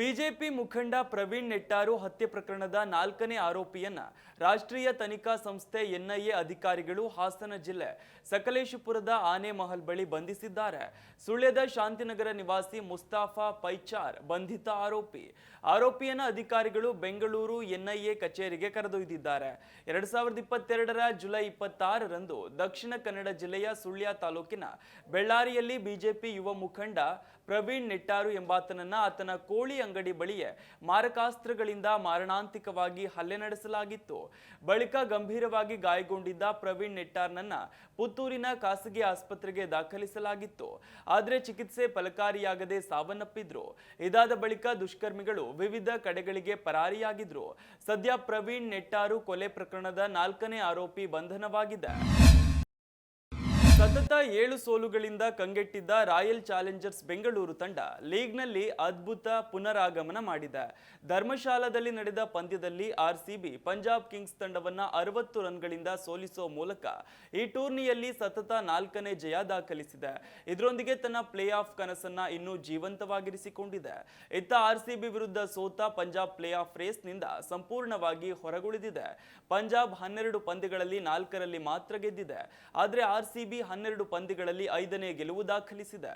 BJP ಮುಖಂಡ ಪ್ರವೀಣ್ ನೆಟ್ಟಾರು ಹತ್ಯೆ ಪ್ರಕರಣದ ನಾಲ್ಕನೇ ಆರೋಪಿಯನ್ನ ರಾಷ್ಟ್ರೀಯ ತನಿಖಾ ಸಂಸ್ಥೆ ಎನ್ಐಎ ಅಧಿಕಾರಿಗಳು ಹಾಸನ ಜಿಲ್ಲೆ ಸಕಲೇಶಪುರದ ಆನೆಮಹಲ್ ಬಳಿ ಬಂಧಿಸಿದ್ದಾರೆ. ಸುಳ್ಯದ ಶಾಂತಿನಗರ ನಿವಾಸಿ ಮುಸ್ತಾಫಾ ಪೈಚಾರ್ ಬಂಧಿತ ಆರೋಪಿ. ಆರೋಪಿಯನ್ನ ಅಧಿಕಾರಿಗಳು ಬೆಂಗಳೂರು ಎನ್ಐಎ ಕಚೇರಿಗೆ ಕರೆದೊಯ್ದಿದ್ದಾರೆ. ಎರಡ್ ಸಾವಿರದ ಇಪ್ಪತ್ತೆರಡರ ಜುಲೈ ಇಪ್ಪತ್ತಾರರಂದು ದಕ್ಷಿಣ ಕನ್ನಡ ಜಿಲ್ಲೆಯ ಸುಳ್ಯ ತಾಲೂಕಿನ ಬೆಳ್ಳಾರಿಯಲ್ಲಿ ಬಿಜೆಪಿ ಯುವ ಮುಖಂಡ ಪ್ರವೀಣ್ ನೆಟ್ಟಾರು ಎಂಬಾತನನ್ನ ಆತನ ಕೋಳಿ ಅಂಗಡಿ ಬಳಿಯೇ ಮಾರಕಾಸ್ತ್ರಗಳಿಂದ ಮಾರಣಾಂತಿಕವಾಗಿ ಹಲ್ಲೆ ನಡೆಸಲಾಗಿತ್ತು. ಬಳಿಕ ಗಂಭೀರವಾಗಿ ಗಾಯಗೊಂಡಿದ್ದ ಪ್ರವೀಣ್ ನೆಟ್ಟಾರ್ನನ್ನ ಪುತ್ತೂರಿನ ಖಾಸಗಿ ಆಸ್ಪತ್ರೆಗೆ ದಾಖಲಿಸಲಾಗಿತ್ತು. ಆದರೆ ಚಿಕಿತ್ಸೆ ಫಲಕಾರಿಯಾಗದೆ ಸಾವನ್ನಪ್ಪಿದ್ರು. ಇದಾದ ಬಳಿಕ ದುಷ್ಕರ್ಮಿಗಳು ವಿವಿಧ ಕಡೆಗಳಿಗೆ ಪರಾರಿಯಾಗಿದ್ರು. ಸದ್ಯ ಪ್ರವೀಣ್ ನೆಟ್ಟಾರು ಕೊಲೆ ಪ್ರಕರಣದ ನಾಲ್ಕನೇ ಆರೋಪಿ ಬಂಧನವಾಗಿದೆ. ಸತತ ಏಳು ಸೋಲುಗಳಿಂದ ಕಂಗೆಟ್ಟಿದ್ದ ರಾಯಲ್ ಚಾಲೆಂಜರ್ಸ್ ಬೆಂಗಳೂರು ತಂಡ ಲೀಗ್ನಲ್ಲಿ ಅದ್ಭುತ ಪುನರಾಗಮನ ಮಾಡಿದೆ. ಧರ್ಮಶಾಲಾದಲ್ಲಿ ನಡೆದ ಪಂದ್ಯದಲ್ಲಿ ಆರ್ಸಿಬಿ ಪಂಜಾಬ್ ಕಿಂಗ್ಸ್ ತಂಡವನ್ನು ಅರವತ್ತು ರನ್ಗಳಿಂದ ಸೋಲಿಸುವ ಮೂಲಕ ಈ ಟೂರ್ನಿಯಲ್ಲಿ ಸತತ ನಾಲ್ಕನೇ ಜಯ ದಾಖಲಿಸಿದೆ. ಇದರೊಂದಿಗೆ ತನ್ನ ಪ್ಲೇ ಆಫ್ ಕನಸನ್ನ ಇನ್ನೂ ಜೀವಂತವಾಗಿರಿಸಿಕೊಂಡಿದೆ. ಇತ್ತ ಆರ್ಸಿಬಿ ವಿರುದ್ಧ ಸೋತ ಪಂಜಾಬ್ ಪ್ಲೇ ಆಫ್ ರೇಸ್ನಿಂದ ಸಂಪೂರ್ಣವಾಗಿ ಹೊರಗುಳಿದಿದೆ. ಪಂಜಾಬ್ ಹನ್ನೆರಡು ಪಂದ್ಯಗಳಲ್ಲಿ ನಾಲ್ಕರಲ್ಲಿ ಮಾತ್ರ ಗೆದ್ದಿದೆ. ಆದರೆ ಆರ್ಸಿಬಿ ಹನ್ನೆರಡು ಪಂದ್ಯಗಳಲ್ಲಿ ಐದನೇ ಗೆಲುವು ದಾಖಲಿಸಿದೆ.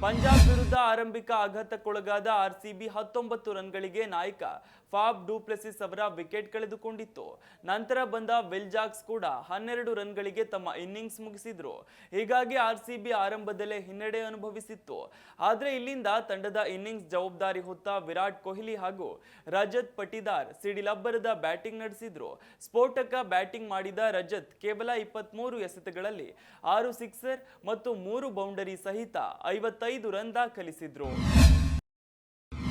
ಪಂಜಾಬ್ ವಿರುದ್ಧ ಆರಂಭಿಕ ಆಘಾತಕ್ಕೊಳಗಾದ ಆರ್ಸಿಬಿ ಹತ್ತೊಂಬತ್ತು ರನ್ಗಳಿಗೆ ನಾಯಕ ಫಾಬ್ ಡೂಪ್ಲೆಸಿಸ್ ಅವರ ವಿಕೆಟ್ ಕಳೆದುಕೊಂಡಿತ್ತು. ನಂತರ ಬಂದ ವಿಲ್ಜಾಕ್ಸ್ ಕೂಡ ಹನ್ನೆರಡು ರನ್ಗಳಿಗೆ ತಮ್ಮ ಇನ್ನಿಂಗ್ಸ್ ಮುಗಿಸಿದ್ರು. ಹೀಗಾಗಿ ಆರ್ ಸಿ ಬಿ ಆರಂಭದಲ್ಲೇ ಹಿನ್ನಡೆ ಅನುಭವಿಸಿತ್ತು. ಆದರೆ ಇಲ್ಲಿಂದ ತಂಡದ ಇನ್ನಿಂಗ್ಸ್ ಜವಾಬ್ದಾರಿ ಹೊತ್ತ ವಿರಾಟ್ ಕೊಹ್ಲಿ ಹಾಗೂ ರಜತ್ ಪಟಿದಾರ್ ಸಿಡಿಲಬ್ಬರದ ಬ್ಯಾಟಿಂಗ್ ನಡೆಸಿದ್ರು. ಸ್ಫೋಟಕ ಬ್ಯಾಟಿಂಗ್ ಮಾಡಿದ ರಜತ್ ಕೇವಲ ಇಪ್ಪತ್ಮೂರು ಎಸೆತಗಳಲ್ಲಿ ಆರು ಸಿಕ್ಸರ್ ಮತ್ತು ಮೂರು ಬೌಂಡರಿ ಸಹಿತ ಐವತ್ತೈದು ರನ್ ದಾಖಲಿಸಿದ್ರು.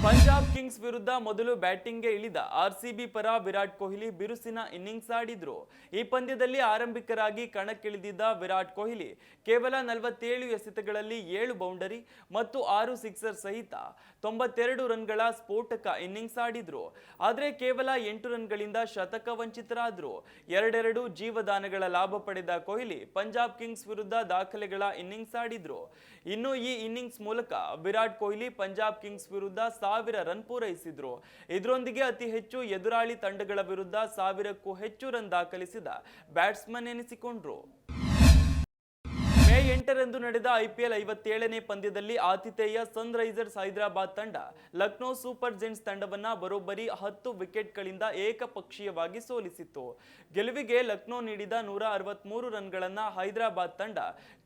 ಪಂಜಾಬ್ ಕಿಂಗ್ಸ್ ವಿರುದ್ಧ ಮೊದಲು ಬ್ಯಾಟಿಂಗ್ಗೆ ಇಳಿದ ಆರ್ಸಿಬಿ ಪರ ವಿರಾಟ್ ಕೊಹ್ಲಿ ಬಿರುಸಿನ ಇನ್ನಿಂಗ್ಸ್ ಆಡಿದ್ರು. ಈ ಪಂದ್ಯದಲ್ಲಿ ಆರಂಭಿಕರಾಗಿ ಕಣಕ್ಕಿಳಿದಿದ್ದ ವಿರಾಟ್ ಕೊಹ್ಲಿ ಕೇವಲ ನಲವತ್ತೇಳು ಎಸೆತಗಳಲ್ಲಿ ಏಳು ಬೌಂಡರಿ ಮತ್ತು ಆರು ಸಿಕ್ಸರ್ ಸಹಿತ ತೊಂಬತ್ತೆರಡು ರನ್ಗಳ ಸ್ಫೋಟಕ ಇನ್ನಿಂಗ್ಸ್ ಆಡಿದ್ರು. ಆದರೆ ಕೇವಲ ಎಂಟು ರನ್ಗಳಿಂದ ಶತಕ ವಂಚಿತರಾದ್ರು. ಎರಡೆರಡು ಜೀವದಾನಗಳ ಲಾಭ ಪಡೆದ ಕೊಹ್ಲಿ ಪಂಜಾಬ್ ಕಿಂಗ್ಸ್ ವಿರುದ್ಧ ದಾಖಲೆಗಳ ಇನ್ನಿಂಗ್ಸ್ ಆಡಿದ್ರು. ಇನ್ನು ಈ ಇನ್ನಿಂಗ್ಸ್ ಮೂಲಕ ವಿರಾಟ್ ಕೊಹ್ಲಿ ಪಂಜಾಬ್ ಕಿಂಗ್ಸ್ ವಿರುದ್ಧ ಸಾವಿರ ರನ್ ಪೂರೈಸಿದ್ರು. ಇದರೊಂದಿಗೆ ಅತಿ ಹೆಚ್ಚು ಎದುರಾಳಿ ತಂಡಗಳ ವಿರುದ್ಧ ಸಾವಿರಕ್ಕೂ ಹೆಚ್ಚು ರನ್ ದಾಖಲಿಸಿದ ಬ್ಯಾಟ್ಸ್ಮನ್ ಎನಿಸಿಕೊಂಡ್ರು. ಮೇ ಎಂಟರಂದು ನಡೆದ ಐಪಿಎಲ್ ಐವತ್ತೇಳನೇ ಪಂದ್ಯದಲ್ಲಿ ಆತಿಥೇಯ ಸನ್ರೈಸರ್ಸ್ ಹೈದರಾಬಾದ್ ತಂಡ ಲಕ್ನೋ ಸೂಪರ್ ಜೆಂಟ್ಸ್ ತಂಡವನ್ನ ಬರೋಬ್ಬರಿ ಹತ್ತು ವಿಕೆಟ್ಗಳಿಂದ ಏಕಪಕ್ಷೀಯವಾಗಿ ಸೋಲಿಸಿತ್ತು. ಗೆಲುವಿಗೆ ಲಕ್ನೋ ನೀಡಿದ ನೂರ ಅರವತ್ಮೂರು ರನ್ಗಳನ್ನು ಹೈದರಾಬಾದ್ ತಂಡ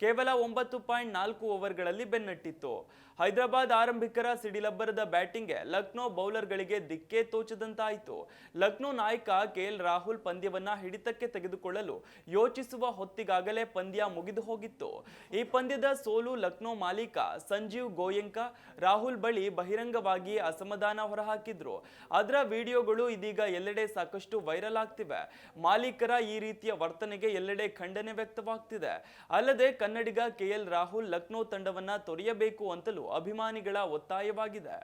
ಕೇವಲ ಒಂಬತ್ತು ಪಾಯಿಂಟ್ ನಾಲ್ಕು ಓವರ್ಗಳಲ್ಲಿ ಬೆನ್ನಟ್ಟಿತ್ತು. ಹೈದರಾಬಾದ್ ಆರಂಭಿಕರ ಸಿಡಿಲಬ್ಬರದ ಬ್ಯಾಟಿಂಗ್ಗೆ ಲಕ್ನೋ ಬೌಲರ್ಗಳಿಗೆ ದಿಕ್ಕೇ ತೋಚದಂತಾಯಿತು. ಲಕ್ನೋ ನಾಯಕ ಕೆಎಲ್ ರಾಹುಲ್ ಪಂದ್ಯವನ್ನ ಹಿಡಿತಕ್ಕೆ ತೆಗೆದುಕೊಳ್ಳಲು ಯೋಚಿಸುವ ಹೊತ್ತಿಗಾಗಲೇ ಪಂದ್ಯ ಮುಗಿದು ಹೋಗಿತ್ತು. ಈ ಪಂದ್ಯದ ಸೋಲು ಲಕ್ನೋ ಮಾಲೀಕ ಸಂಜೀವ್ ಗೋಯಂಕ, ರಾಹುಲ್ ಬಳಿ ಬಹಿರಂಗವಾಗಿ ಅಸಮಾಧಾನ ಹೊರಹಾಕಿದ್ರು. ಅದರ ವಿಡಿಯೋಗಳು ಇದೀಗ ಎಲ್ಲೆಡೆ ಸಾಕಷ್ಟು ವೈರಲ್ ಆಗ್ತಿವೆ. ಮಾಲೀಕರ ಈ ರೀತಿಯ ವರ್ತನೆಗೆ ಎಲ್ಲೆಡೆ ಖಂಡನೆ ವ್ಯಕ್ತವಾಗ್ತಿದೆ. ಅಲ್ಲದೆ ಕನ್ನಡಿಗ ಕೆಎಲ್ ರಾಹುಲ್ ಲಕ್ನೋ ತಂಡವನ್ನ ತೊರೆಯಬೇಕು ಅಂತಲೂ ಅಭಿಮಾನಿಗಳ ಒತ್ತಾಯವಾಗಿದೆ.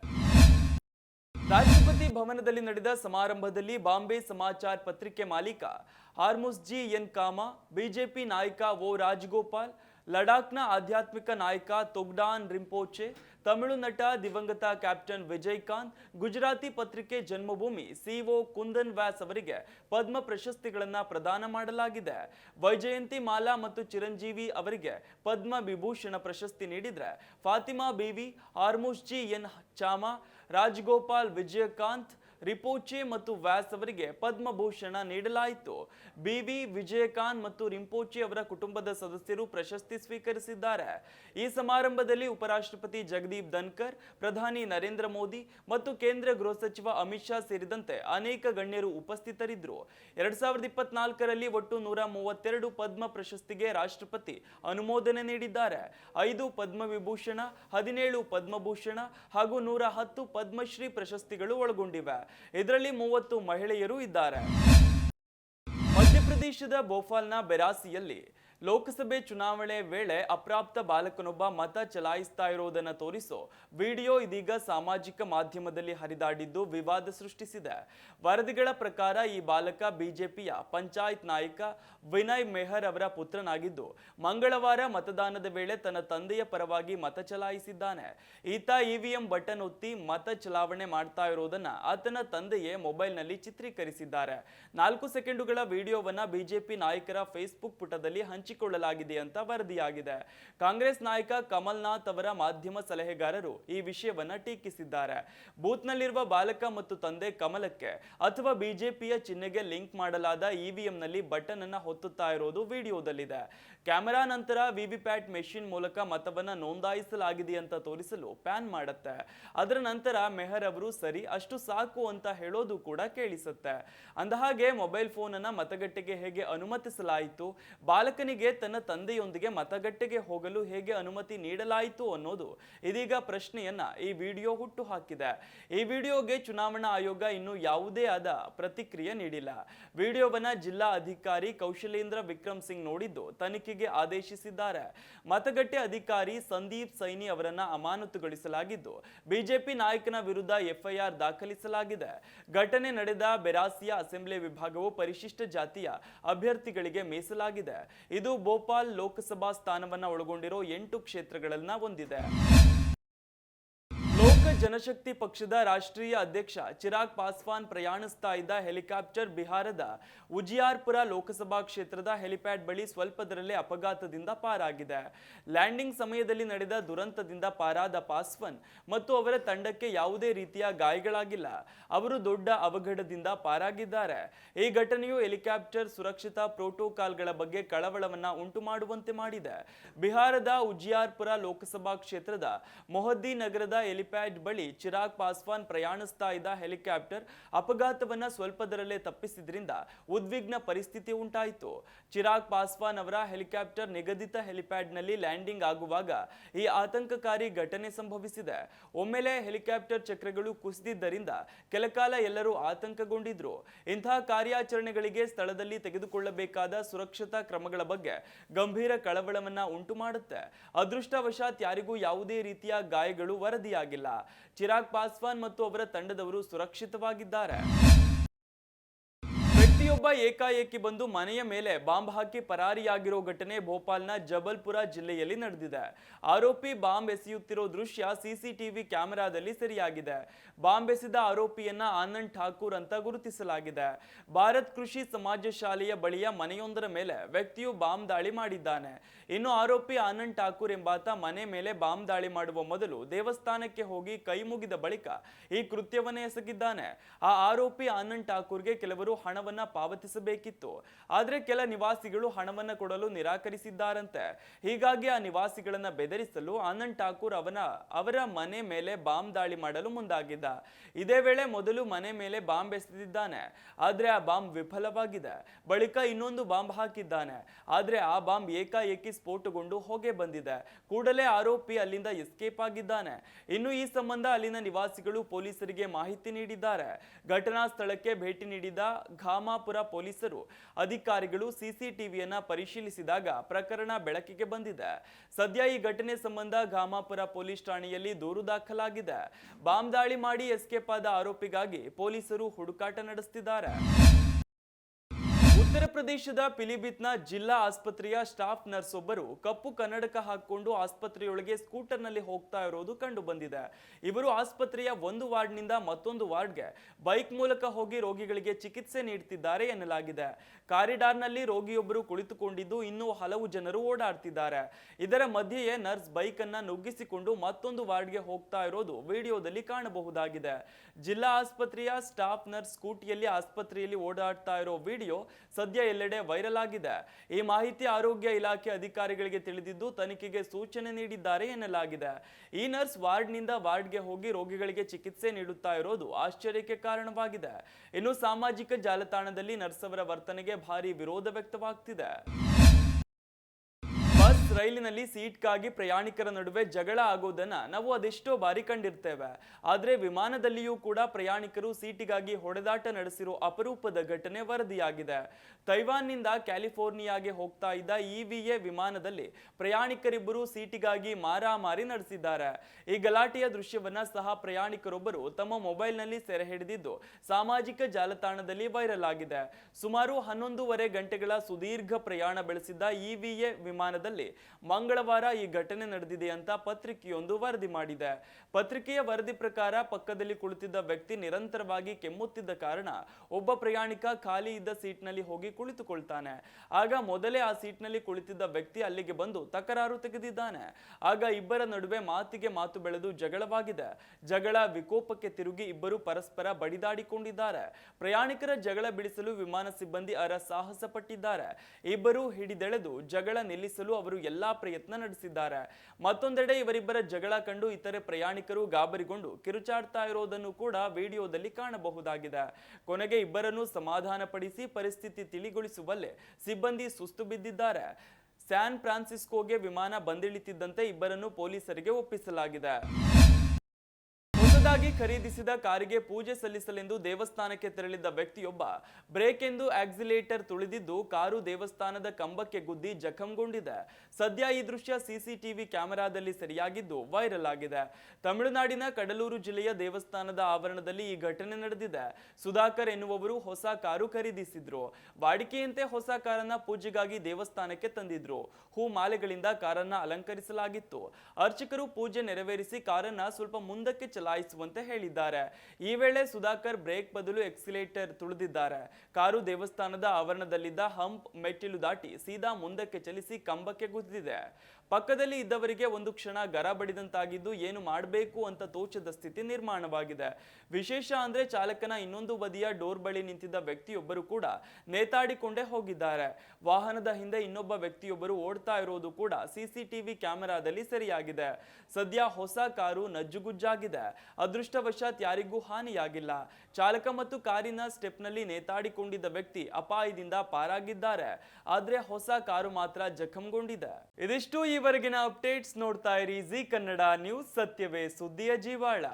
ರಾಷ್ಟ್ರಪತಿ ಭವನದಲ್ಲಿ ನಡೆದ ಸಮಾರಂಭದಲ್ಲಿ ಬಾಂಬೆ ಸಮಾಚಾರ್ ಪತ್ರಿಕೆ ಮಾಲೀಕ Hormusji N Cama BJP ನಾಯಕ ಓ ರಾಜಗೋಪಾಲ್ ಲಡಾಖ್ನ ಆಧ್ಯಾತ್ಮಿಕ ನಾಯಕ ತೊಗ್ಡಾನ್ ರಿಂಪೋಚೆ, ತಮಿಳು ನಟ ದಿವಂಗತ ಕ್ಯಾಪ್ಟನ್ ವಿಜಯಕಾಂತ್, ಗುಜರಾತಿ ಪತ್ರಿಕೆ ಜನ್ಮಭೂಮಿ ಸಿಒ ಕುಂದನ್ ವ್ಯಾಸ್ ಅವರಿಗೆ ಪದ್ಮ ಪ್ರಶಸ್ತಿಗಳನ್ನು ಪ್ರದಾನ ಮಾಡಲಾಗಿದೆ. ವೈಜಯಂತಿ ಮಾಲಾ ಮತ್ತು ಚಿರಂಜೀವಿ ಅವರಿಗೆ ಪದ್ಮ ವಿಭೂಷಣ ಪ್ರಶಸ್ತಿ ನೀಡಿದರೆ ಫಾತಿಮಾ ಬೇವಿ ಆರ್ಮುಸ್ ಜಿ ಎನ್ ಚಾಮಾ, ರಾಜಗೋಪಾಲ್ ವಿಜಯಕಾಂತ್ ರಿಪೋಚೆ ಮತ್ತು ವ್ಯಾಸ್ ಅವರಿಗೆ ಪದ್ಮಭೂಷಣ ನೀಡಲಾಯಿತು. ಬಿವಿ ವಿಜಯಕಾಂತ್ ಮತ್ತು ರಿಂಪೋಚೆ ಅವರ ಕುಟುಂಬದ ಸದಸ್ಯರು ಪ್ರಶಸ್ತಿ ಸ್ವೀಕರಿಸಿದ್ದಾರೆ. ಈ ಸಮಾರಂಭದಲ್ಲಿ ಉಪರಾಷ್ಟ್ರಪತಿ ಜಗದೀಪ್ ಧನ್ಕರ್, ಪ್ರಧಾನಿ ನರೇಂದ್ರ ಮೋದಿ ಮತ್ತು ಕೇಂದ್ರ ಗೃಹ ಸಚಿವ ಅಮಿತ್ ಶಾ ಸೇರಿದಂತೆ ಅನೇಕ ಗಣ್ಯರು ಉಪಸ್ಥಿತರಿದ್ದರು. ಎರಡ್ ಸಾವಿರದ ಇಪ್ಪತ್ನಾಲ್ಕರಲ್ಲಿ ಒಟ್ಟು ನೂರ ಮೂವತ್ತೆರಡು ಪದ್ಮ ಪ್ರಶಸ್ತಿಗೆ ರಾಷ್ಟ್ರಪತಿ ಅನುಮೋದನೆ ನೀಡಿದ್ದಾರೆ. ಐದು ಪದ್ಮ ವಿಭೂಷಣ ಹದಿನೇಳು ಪದ್ಮಭೂಷಣ ಹಾಗೂ ನೂರ ಹತ್ತು ಪದ್ಮಶ್ರೀ ಪ್ರಶಸ್ತಿಗಳು ಒಳಗೊಂಡಿವೆ. ಇದರಲ್ಲಿ ಮೂವತ್ತು ಮಹಿಳೆಯರು ಇದ್ದಾರೆ. ಮಧ್ಯಪ್ರದೇಶದ ಭೋಪಾಲ್ನ ಬೆರಾಸಿಯಲ್ಲಿ ಲೋಕಸಭೆ ಚುನಾವಣೆ ವೇಳೆ ಅಪ್ರಾಪ್ತ ಬಾಲಕನೊಬ್ಬ ಮತ ಚಲಾಯಿಸ್ತಾ ಇರೋದನ್ನ ತೋರಿಸೋ ವಿಡಿಯೋ ಇದೀಗ ಸಾಮಾಜಿಕ ಮಾಧ್ಯಮದಲ್ಲಿ ಹರಿದಾಡಿದ್ದು ವಿವಾದ ಸೃಷ್ಟಿಸಿದೆ. ವರದಿಗಳ ಪ್ರಕಾರ ಈ ಬಾಲಕ ಬಿಜೆಪಿಯ ಪಂಚಾಯತ್ ನಾಯಕ ವಿನಯ್ ಮೆಹರ್ ಅವರ ಪುತ್ರನಾಗಿದ್ದು, ಮಂಗಳವಾರ ಮತದಾನದ ವೇಳೆ ತನ್ನ ತಂದೆಯ ಪರವಾಗಿ ಮತ ಚಲಾಯಿಸಿದ್ದಾನೆ. ಈತ ಇವಿಎಂ ಬಟನ್ ಒತ್ತಿ ಮತ ಚಲಾವಣೆ ಮಾಡ್ತಾ ಇರೋದನ್ನ ಆತನ ತಂದೆಯೇ ಮೊಬೈಲ್ನಲ್ಲಿ ಚಿತ್ರೀಕರಿಸಿದ್ದಾರೆ. ನಾಲ್ಕು ಸೆಕೆಂಡುಗಳ ವಿಡಿಯೋವನ್ನ ಬಿಜೆಪಿ ನಾಯಕರ ಫೇಸ್ಬುಕ್ ಪುಟದಲ್ಲಿ ಹಂಚಿಕೊಳ್ಳಲಾಗಿದೆ ಅಂತ ವರದಿಯಾಗಿದೆ. ಕಾಂಗ್ರೆಸ್ ನಾಯಕ ಕಮಲ್ನಾಥ್ ಅವರ ಮಾಧ್ಯಮ ಸಲಹೆಗಾರರು ಈ ವಿಷಯವನ್ನ ಟೀಕಿಸಿದ್ದಾರೆ. ಬೂತ್ನಲ್ಲಿರುವ ಬಾಲಕ ಮತ್ತು ತಂದೆ ಕಮಲಕ್ಕೆ ಅಥವಾ ಬಿಜೆಪಿಯ ಚಿಹ್ನೆಗೆ ಲಿಂಕ್ ಮಾಡಲಾದ ಇವಿಎಂ ನಲ್ಲಿ ಬಟನ್ ಅನ್ನ ಹೊತ್ತುತ್ತಾ ಇರೋದು ವಿಡಿಯೋದಲ್ಲಿದೆ. ಕ್ಯಾಮೆರಾ ನಂತರ ವಿವಿಪ್ಯಾಟ್ ಮೆಷಿನ್ ಮೂಲಕ ಮತವನ್ನ ನೋಂದಾಯಿಸಲಾಗಿದೆ ಅಂತ ತೋರಿಸಲು ಪ್ಯಾನ್ ಮಾಡುತ್ತೆ. ಅದರ ನಂತರ ಮೆಹರ್ ಅವರು ಸರಿ, ಅಷ್ಟು ಸಾಕು ಅಂತ ಹೇಳೋದು ಕೂಡ ಕೇಳಿಸುತ್ತೆ. ಅಂದಹಾಗೆ, ಮೊಬೈಲ್ ಫೋನ್ ಅನ್ನ ಮತಗಟ್ಟೆಗೆ ಹೇಗೆ ಅನುಮತಿಸಲಾಯಿತು? ಬಾಲಕನಿಗೆ ತನ್ನ ತಂದೆಯೊಂದಿಗೆ ಮತಗಟ್ಟೆಗೆ ಹೋಗಲು ಹೇಗೆ ಅನುಮತಿ ನೀಡಲಾಯಿತು ಅನ್ನೋದು ಇದೀಗ ಪ್ರಶ್ನೆಯನ್ನ ಈ ವಿಡಿಯೋ ಹುಟ್ಟು ಹಾಕಿದೆ ಈ ವಿಡಿಯೋಗೆ ಚುನಾವಣಾ ಆಯೋಗ ಇನ್ನು ಯಾವುದೇ ಆದ ಪ್ರತಿಕ್ರಿಯೆ ನೀಡಿಲ್ಲ. ವಿಡಿಯೋವನ್ನ ಜಿಲ್ಲಾ ಅಧಿಕಾರಿ ಕೌಶಲೇಂದ್ರ ವಿಕ್ರಮ್ ಸಿಂಗ್ ನೋಡಿದ್ದು ತನಿಖೆಗೆ ಆದೇಶಿಸಿದ್ದಾರೆ. ಮತಗಟ್ಟೆ ಅಧಿಕಾರಿ ಸಂದೀಪ್ ಸೈನಿ ಅವರನ್ನ ಅಮಾನತುಗೊಳಿಸಲಾಗಿದ್ದು, ಬಿಜೆಪಿ ನಾಯಕನ ವಿರುದ್ಧ ಎಫ್ಐಆರ್ ದಾಖಲಿಸಲಾಗಿದೆ. ಘಟನೆ ನಡೆದ ಬೆರಾಸಿಯಾ ಅಸೆಂಬ್ಲಿ ವಿಭಾಗವು ಪರಿಶಿಷ್ಟ ಜಾತಿಯ ಅಭ್ಯರ್ಥಿಗಳಿಗೆ ಮೀಸಲಾಗಿದೆ. ಭೋಪಾಲ್ ಲೋಕಸಭಾ ಸ್ಥಾನವನ್ನ ಒಳಗೊಂಡಿರೋ ಎಂಟು ಕ್ಷೇತ್ರಗಳನ್ನ ಹೊಂದಿದೆ. ಲೋಕ ಜನಶಕ್ತಿ ಪಕ್ಷದ ರಾಷ್ಟ್ರೀಯ ಅಧ್ಯಕ್ಷ ಚಿರಾಗ್ ಪಾಸ್ವಾನ್ ಪ್ರಯಾಣಿಸ್ತಾ ಇದ್ದ ಹೆಲಿಕಾಪ್ಟರ್ ಬಿಹಾರದ ಉಜಿಯಾರ್ಪುರ ಲೋಕಸಭಾ ಕ್ಷೇತ್ರದ ಹೆಲಿಪ್ಯಾಡ್ ಬಳಿ ಸ್ವಲ್ಪದರಲ್ಲೇ ಅಪಘಾತದಿಂದ ಪಾರಾಗಿದೆ. ಲ್ಯಾಂಡಿಂಗ್ ಸಮಯದಲ್ಲಿ ನಡೆದ ದುರಂತದಿಂದ ಪಾರಾದ ಪಾಸ್ವಾನ್ ಮತ್ತು ಅವರ ತಂಡಕ್ಕೆ ಯಾವುದೇ ರೀತಿಯ ಗಾಯಗಳಾಗಿಲ್ಲ. ಅವರು ದೊಡ್ಡ ಅವಘಡದಿಂದ ಪಾರಾಗಿದ್ದಾರೆ. ಈ ಘಟನೆಯು ಹೆಲಿಕಾಪ್ಟರ್ ಸುರಕ್ಷತಾ ಪ್ರೋಟೋಕಾಲ್ಗಳ ಬಗ್ಗೆ ಕಳವಳವನ್ನ ಉಂಟು ಮಾಡುವಂತೆ ಮಾಡಿದೆ. ಬಿಹಾರದ ಉಜಿಯಾರ್ಪುರ ಲೋಕಸಭಾ ಕ್ಷೇತ್ರದ ಮೊಹದ್ದಿ ನಗರದ ಹೆಲಿಪ್ಯಾಡ್ ಬಳಿ ಚಿರಾಗ್ ಪಾಸ್ವಾನ್ ಪ್ರಯಾಣಿಸ್ತಾ ಇದ್ದ ಹೆಲಿಕಾಪ್ಟರ್ ಅಪಘಾತವನ್ನ ಸ್ವಲ್ಪದರಲ್ಲೇ ತಪ್ಪಿಸಿದ್ರಿಂದ ಉದ್ವಿಗ್ನ ಪರಿಸ್ಥಿತಿ ಉಂಟಾಯಿತು. ಚಿರಾಗ್ ಪಾಸ್ವಾನ್ ಅವರ ಹೆಲಿಕಾಪ್ಟರ್ ನಿಗದಿತ ಹೆಲಿಪ್ಯಾಡ್ನಲ್ಲಿ ಲ್ಯಾಂಡಿಂಗ್ ಆಗುವಾಗ ಈ ಆತಂಕಕಾರಿ ಘಟನೆ ಸಂಭವಿಸಿದೆ. ಒಮ್ಮೆಲೆ ಹೆಲಿಕಾಪ್ಟರ್ ಚಕ್ರಗಳು ಕುಸಿದಿದ್ದರಿಂದ ಕೆಲಕಾಲ ಎಲ್ಲರೂ ಆತಂಕಗೊಂಡಿದ್ರು. ಇಂತಹ ಕಾರ್ಯಾಚರಣೆಗಳಿಗೆ ಸ್ಥಳದಲ್ಲಿ ತೆಗೆದುಕೊಳ್ಳಬೇಕಾದ ಸುರಕ್ಷತಾ ಕ್ರಮಗಳ ಬಗ್ಗೆ ಗಂಭೀರ ಕಳವಳವನ್ನ ಉಂಟು ಮಾಡುತ್ತೆ ಅದೃಷ್ಟವಶಾತ್ ಯಾರಿಗೂ ಯಾವುದೇ ರೀತಿಯ ಗಾಯಗಳು ವರದಿಯಾಗಿಲ್ಲ. ಚಿರಾಗ್ ಪಾಸ್ವಾನ್ ಮತ್ತು ಅವರ ತಂಡದವರು ಸುರಕ್ಷಿತವಾಗಿದ್ದಾರೆ. ವ್ಯಕ್ತಿಯೊಬ್ಬ ಏಕಾಏಕಿ ಬಂದು ಮನೆಯ ಮೇಲೆ ಬಾಂಬ್ ಹಾಕಿ ಪರಾರಿಯಾಗಿರೋ ಘಟನೆ ಭೋಪಾಲ್ನ ಜಬಲ್ಪುರ ಜಿಲ್ಲೆಯಲ್ಲಿ ನಡೆದಿದೆ. ಆರೋಪಿ ಬಾಂಬ್ ಎಸೆಯುತ್ತಿರೋ ದೃಶ್ಯ ಸಿಸಿಟಿವಿ ಕ್ಯಾಮೆರಾದಲ್ಲಿ ಸೆರೆಯಾಗಿದೆ. ಬಾಂಬ್ ಎಸೆದ ಆರೋಪಿಯನ್ನ ಆನಂದ್ ಠಾಕೂರ್ ಅಂತ ಗುರುತಿಸಲಾಗಿದೆ. ಭಾರತ್ ಕೃಷಿ ಸಮಾಜ ಶಾಲೆಯ ಬಳಿಯ ಮನೆಯೊಂದರ ಮೇಲೆ ವ್ಯಕ್ತಿಯು ಬಾಂಬ್ ದಾಳಿ ಮಾಡಿದ್ದಾನೆ. ಇನ್ನು ಆರೋಪಿ ಆನಂದ್ ಠಾಕೂರ್ ಎಂಬಾತ ಮನೆ ಮೇಲೆ ಬಾಂಬ್ ದಾಳಿ ಮಾಡುವ ಮೊದಲು ದೇವಸ್ಥಾನಕ್ಕೆ ಹೋಗಿ ಕೈ ಮುಗಿದ ಬಳಿಕ ಈ ಕೃತ್ಯವನ್ನೇ ಎಸಗಿದ್ದಾನೆ. ಆ ಆರೋಪಿ ಆನಂದ್ ಠಾಕೂರ್ಗೆ ಕೆಲವರು ಹಣವನ್ನ ಪಾವತಿಸಬೇಕಿತ್ತು. ಆದರೆ ಕೆಲ ನಿವಾಸಿಗಳು ಹಣವನ್ನು ಕೊಡಲು ನಿರಾಕರಿಸಿದ್ದಾರಂತೆ. ಹೀಗಾಗಿ ಆ ನಿವಾಸಿಗಳನ್ನ ಬೆದರಿಸಲು ಆನಂದ್ ಠಾಕೂರ್ ಅವನ, ಅವರ ಮನೆ ಮೇಲೆ ಬಾಂಬ್ ದಾಳಿ ಮಾಡಲು ಮುಂದಾಗಿದ್ದ. ಇದೇ ವೇಳೆ ಮೊದಲು ಮನೆ ಮೇಲೆ ಬಾಂಬ್ ಎಸೆದಿದ್ದಾನೆ. ಆದರೆ ಆ ಬಾಂಬ್ ವಿಫಲವಾಗಿದೆ. ಬಳಿಕ ಇನ್ನೊಂದು ಬಾಂಬ್ ಹಾಕಿದ್ದಾನೆ. ಆದರೆ ಆ ಬಾಂಬ್ ಏಕಾಏಕಿ ಸ್ಫೋಟಗೊಂಡು ಹೊಗೆ ಬಂದಿದೆ. ಕೂಡಲೇ ಆರೋಪಿ ಅಲ್ಲಿಂದ ಎಸ್ಕೇಪ್ ಆಗಿದ್ದಾನೆ. ಇನ್ನು ಈ ಸಂಬಂಧ ಅಲ್ಲಿನ ನಿವಾಸಿಗಳು ಪೊಲೀಸರಿಗೆ ಮಾಹಿತಿ ನೀಡಿದ್ದಾರೆ. ಘಟನಾ ಸ್ಥಳಕ್ಕೆ ಭೇಟಿ ನೀಡಿದ ಘಾಮಾಪುರ ಪೊಲೀಸರು ಅಧಿಕಾರಿಗಳು ಸಿಸಿಟಿವಿಯನ್ನ ಪರಿಶೀಲಿಸಿದಾಗ ಪ್ರಕರಣ ಬೆಳಕಿಗೆ ಬಂದಿದೆ. ಸದ್ಯ ಈ ಘಟನೆ ಸಂಬಂಧ ಘಾಮಾಪುರ ಪೊಲೀಸ್ ಠಾಣೆಯಲ್ಲಿ ದೂರು ದಾಖಲಾಗಿದೆ. ಬಾಂಬ್ ದಾಳಿ ಮಾಡಿ ಎಸ್ಕೇಪ್ ಆದ ಆರೋಪಿಗಾಗಿ ಪೊಲೀಸರು ಹುಡುಕಾಟ ನಡೆಸುತ್ತಿದ್ದಾರೆ ಉತ್ತರ ಪ್ರದೇಶದ ಪಿಲಿಭಿತ್ನ ಜಿಲ್ಲಾ ಆಸ್ಪತ್ರೆಯ ಸ್ಟಾಫ್ ನರ್ಸ್ ಒಬ್ಬರು ಕಪ್ಪು ಕನ್ನಡಕ ಹಾಕಿಕೊಂಡು ಆಸ್ಪತ್ರೆಯೊಳಗೆ ಸ್ಕೂಟರ್ನಲ್ಲಿ ಹೋಗ್ತಾ ಇರೋದು ಕಂಡು ಬಂದಿದೆ. ಇವರು ಆಸ್ಪತ್ರೆಯ ಒಂದು ವಾರ್ಡ್ನಿಂದ ಮತ್ತೊಂದು ವಾರ್ಡ್ಗೆ ಬೈಕ್ ಮೂಲಕ ಹೋಗಿ ರೋಗಿಗಳಿಗೆ ಚಿಕಿತ್ಸೆ ನೀಡುತ್ತಿದ್ದಾರೆ ಎನ್ನಲಾಗಿದೆ. ಕಾರಿಡಾರ್ನಲ್ಲಿ ರೋಗಿಯೊಬ್ಬರು ಕುಳಿತುಕೊಂಡಿದ್ದು ಇನ್ನೂ ಹಲವು ಜನರು ಓಡಾಡ್ತಿದ್ದಾರೆ. ಇದರ ಮಧ್ಯೆಯೇ ನರ್ಸ್ ಬೈಕ್ ಅನ್ನ ನುಗ್ಗಿಸಿಕೊಂಡು ಮತ್ತೊಂದು ವಾರ್ಡ್ಗೆ ಹೋಗ್ತಾ ಇರೋದು ವಿಡಿಯೋದಲ್ಲಿ ಕಾಣಬಹುದಾಗಿದೆ. ಜಿಲ್ಲಾ ಆಸ್ಪತ್ರೆಯ ಸ್ಟಾಫ್ ನರ್ಸ್ ಸ್ಕೂಟಿಯಲ್ಲಿ ಆಸ್ಪತ್ರೆಯಲ್ಲಿ ಓಡಾಡ್ತಾ ಇರೋ ವಿಡಿಯೋ ಸದ್ಯ ಎಲ್ಲೆಡೆ ವೈರಲ್ ಆಗಿದೆ. ಈ ಮಾಹಿತಿ ಆರೋಗ್ಯ ಇಲಾಖೆ ಅಧಿಕಾರಿಗಳಿಗೆ ತಿಳಿದಿದ್ದು ತನಿಖೆಗೆ ಸೂಚನೆ ನೀಡಿದ್ದಾರೆ ಎನ್ನಲಾಗಿದೆ. ಈ ನರ್ಸ್ ವಾರ್ಡ್ನಿಂದ ವಾರ್ಡ್ಗೆ ಹೋಗಿ ರೋಗಿಗಳಿಗೆ ಚಿಕಿತ್ಸೆ ನೀಡುತ್ತಾ ಇರೋದು ಆಶ್ಚರ್ಯಕ್ಕೆ ಕಾರಣವಾಗಿದೆ. ಇನ್ನು ಸಾಮಾಜಿಕ ಜಾಲತಾಣದಲ್ಲಿ ನರ್ಸ್ ಅವರ ವರ್ತನೆಗೆ ಭಾರಿ ವಿರೋಧ ವ್ಯಕ್ತವಾಗ್ತಿದೆ. ರೈಲಿನಲ್ಲಿ ಸೀಟ್ಗಾಗಿ ಪ್ರಯಾಣಿಕರ ನಡುವೆ ಜಗಳ ಆಗೋದನ್ನ ನಾವು ಅದೆಷ್ಟೋ ಬಾರಿ ಕಂಡಿರ್ತೇವೆ. ಆದರೆ ವಿಮಾನದಲ್ಲಿಯೂ ಕೂಡ ಪ್ರಯಾಣಿಕರು ಸೀಟಿಗಾಗಿ ಹೊಡೆದಾಟ ನಡೆಸಿರೋ ಅಪರೂಪದ ಘಟನೆ ವರದಿಯಾಗಿದೆ. ತೈವಾನ್ನಿಂದ ಕ್ಯಾಲಿಫೋರ್ನಿಯಾಗೆ ಹೋಗ್ತಾ ಇದ್ದ ಇವಿಎ ವಿಮಾನದಲ್ಲಿ ಪ್ರಯಾಣಿಕರಿಬ್ಬರು ಸೀಟಿಗಾಗಿ ಮಾರಾಮಾರಿ ನಡೆಸಿದ್ದಾರೆ. ಈ ಗಲಾಟೆಯ ದೃಶ್ಯವನ್ನ ಸಹ ಪ್ರಯಾಣಿಕರೊಬ್ಬರು ತಮ್ಮ ಮೊಬೈಲ್ನಲ್ಲಿ ಸೆರೆ ಹಿಡಿದಿದ್ದು ಸಾಮಾಜಿಕ ಜಾಲತಾಣದಲ್ಲಿ ವೈರಲ್ ಆಗಿದೆ. ಸುಮಾರು ಹನ್ನೊಂದೂವರೆ ಗಂಟೆಗಳ ಸುದೀರ್ಘ ಪ್ರಯಾಣ ಬೆಳೆಸಿದ್ದ ಇವಿಎ ವಿಮಾನದಲ್ಲಿ ಮಂಗಳವಾರ ಈ ಘಟನೆ ನಡೆದಿದೆ ಅಂತ ಪತ್ರಿಕೆಯೊಂದು ವರದಿ ಮಾಡಿದೆ. ಪತ್ರಿಕೆಯ ವರದಿ ಪ್ರಕಾರ ಪಕ್ಕದಲ್ಲಿ ಕುಳಿತಿದ್ದ ವ್ಯಕ್ತಿ ನಿರಂತರವಾಗಿ ಕೆಮ್ಮುತ್ತಿದ್ದ ಕಾರಣ ಒಬ್ಬ ಪ್ರಯಾಣಿಕ ಖಾಲಿ ಇದ್ದ ಸೀಟ್ನಲ್ಲಿ ಹೋಗಿ ಕುಳಿತುಕೊಳ್ತಾನೆ. ಆಗ ಮೊದಲೇ ಆ ಸೀಟ್ನಲ್ಲಿ ಕುಳಿತಿದ್ದ ವ್ಯಕ್ತಿ ಅಲ್ಲಿಗೆ ಬಂದು ತಕರಾರು ತೆಗೆದಿದ್ದಾನೆ. ಆಗ ಇಬ್ಬರ ನಡುವೆ ಮಾತಿಗೆ ಮಾತು ಬೆಳೆದು ಜಗಳವಾಗಿದೆ. ಜಗಳ ವಿಕೋಪಕ್ಕೆ ತಿರುಗಿ ಇಬ್ಬರು ಪರಸ್ಪರ ಬಡಿದಾಡಿಕೊಂಡಿದ್ದಾರೆ. ಪ್ರಯಾಣಿಕರ ಜಗಳ ಬಿಡಿಸಲು ವಿಮಾನ ಸಿಬ್ಬಂದಿ ಅರ ಸಾಹಸ ಪಟ್ಟಿದ್ದಾರೆ ಇಬ್ಬರು ಹಿಡಿದೆಳೆದು ಜಗಳ ನಿಲ್ಲಿಸಲು ಅವರು ಎಲ್ಲಾ ಪ್ರಯತ್ನ ನಡೆಸಿದ್ದಾರೆ. ಮತ್ತೊಂದೆಡೆ ಇವರಿಬ್ಬರ ಜಗಳ ಕಂಡು ಇತರೆ ಪ್ರಯಾಣಿಕರು ಗಾಬರಿಗೊಂಡು ಕಿರುಚಾಡ್ತಾ ಇರೋದನ್ನು ಕೂಡ ವಿಡಿಯೋದಲ್ಲಿ ಕಾಣಬಹುದಾಗಿದೆ. ಕೊನೆಗೆ ಇಬ್ಬರನ್ನು ಸಮಾಧಾನಪಡಿಸಿ ಪರಿಸ್ಥಿತಿ ತಿಳಿಗೊಳಿಸುವಲ್ಲಿ ಸಿಬ್ಬಂದಿ ಸುಸ್ತು ಬಿದ್ದಿದ್ದಾರೆ. ಸ್ಯಾನ್ ಫ್ರಾನ್ಸಿಸ್ಕೋಗೆ ವಿಮಾನ ಬಂದಿಳಿತಿದ್ದಂತೆ ಇಬ್ಬರನ್ನು ಪೊಲೀಸರಿಗೆ ಒಪ್ಪಿಸಲಾಗಿದೆ. ಹೊಸದಾಗಿ ಖರೀದಿಸಿದ ಕಾರಿಗೆ ಪೂಜೆ ಸಲ್ಲಿಸಲೆಂದು ದೇವಸ್ಥಾನಕ್ಕೆ ತೆರಳಿದ್ದ ವ್ಯಕ್ತಿಯೊಬ್ಬ ಬ್ರೇಕ್ ಎಂದು ಆಕ್ಸಿಲೇಟರ್ ತುಳಿದಿದ್ದು ಕಾರು ದೇವಸ್ಥಾನದ ಕಂಬಕ್ಕೆ ಗುದ್ದಿ ಜಖಂಗೊಂಡಿದೆ. ಸದ್ಯ ಈ ದೃಶ್ಯ ಸಿಸಿಟಿವಿ ಕ್ಯಾಮೆರಾದಲ್ಲಿ ಸರಿಯಾಗಿದ್ದು ವೈರಲ್ ಆಗಿದೆ. ತಮಿಳುನಾಡಿನ ಕಡಲೂರು ಜಿಲ್ಲೆಯ ದೇವಸ್ಥಾನದ ಆವರಣದಲ್ಲಿ ಈ ಘಟನೆ ನಡೆದಿದೆ. ಸುಧಾಕರ್ ಎನ್ನುವವರು ಹೊಸ ಕಾರು ಖರೀದಿಸಿದ್ರು. ವಾಡಿಕೆಯಂತೆ ಹೊಸ ಕಾರನ್ನ ಪೂಜೆಗಾಗಿ ದೇವಸ್ಥಾನಕ್ಕೆ ತಂದಿದ್ರು. ಹೂ ಮಾಲೆಗಳಿಂದ ಕಾರನ್ನ ಅಲಂಕರಿಸಲಾಗಿತ್ತು. ಅರ್ಚಕರು ಪೂಜೆ ನೆರವೇರಿಸಿ ಕಾರನ್ನ ಸ್ವಲ್ಪ ಮುಂದಕ್ಕೆ ಚಲಾಯಿಸುವಂತೆ ಹೇಳಿದ್ದಾರೆ. ಈ ವೇಳೆ ಸುಧಾಕರ್ ಬ್ರೇಕ್ ಬದಲು ಎಕ್ಸಿಲೇಟರ್ ತುಳಿದಿದ್ದಾರೆ. ಕಾರು ದೇವಸ್ಥಾನದ ಆವರಣದಲ್ಲಿದ್ದ ಹಂಪ್ ಮೆಟ್ಟಿಲು ದಾಟಿ ಸೀದಾ ಮುಂದಕ್ಕೆ ಚಲಿಸಿ ಕಂಬಕ್ಕೆ ಗುದ್ದಿದೆ ಪಕ್ಕದಲ್ಲಿ ಇದ್ದವರಿಗೆ ಒಂದು ಕ್ಷಣ ಗರ ಬಡಿದಂತಾಗಿದ್ದು ಏನು ಮಾಡಬೇಕು ಅಂತ ತೋಚದ ಸ್ಥಿತಿ ನಿರ್ಮಾಣವಾಗಿದೆ. ವಿಶೇಷ ಅಂದ್ರೆ ಚಾಲಕನ ಇನ್ನೊಂದು ಬದಿಯ ಡೋರ್ ಬಳಿ ನಿಂತಿದ್ದ ವ್ಯಕ್ತಿಯೊಬ್ಬರು ಕೂಡ ನೇತಾಡಿಕೊಂಡೇ ಹೋಗಿದ್ದಾರೆ. ವಾಹನದ ಹಿಂದೆ ಇನ್ನೊಬ್ಬ ವ್ಯಕ್ತಿಯೊಬ್ಬರು ಓಡ್ತಾ ಇರೋದು ಕೂಡ ಸಿಸಿಟಿವಿ ಕ್ಯಾಮೆರಾದಲ್ಲಿ ಸರಿಯಾಗಿದೆ. ಸದ್ಯ ಹೊಸ ಕಾರು ನಜ್ಜುಗುಜ್ಜಾಗಿದೆ. ಅದೃಷ್ಟವಶಾತ್ ಯಾರಿಗೂ ಹಾನಿಯಾಗಿಲ್ಲ. ಚಾಲಕ ಮತ್ತು ಕಾರಿನ ಸ್ಟೆಪ್ನಲ್ಲಿ ನೇತಾಡಿಕೊಂಡಿದ್ದ ವ್ಯಕ್ತಿ ಅಪಾಯದಿಂದ ಪಾರಾಗಿದ್ದಾರೆ. ಆದ್ರೆ ಹೊಸ ಕಾರು ಮಾತ್ರ ಜಖಂಗೊಂಡಿದೆ. ಇದಿಷ್ಟು ಈವರೆಗಿನ ಅಪ್ಡೇಟ್ಸ್ ನೋಡ್ತಾ ಇರಿ ಜಿ ಕನ್ನಡ ನ್ಯೂಸ್ ಸತ್ಯವೇ ಸುದ್ದಿಯ ಜೀವಾಳ.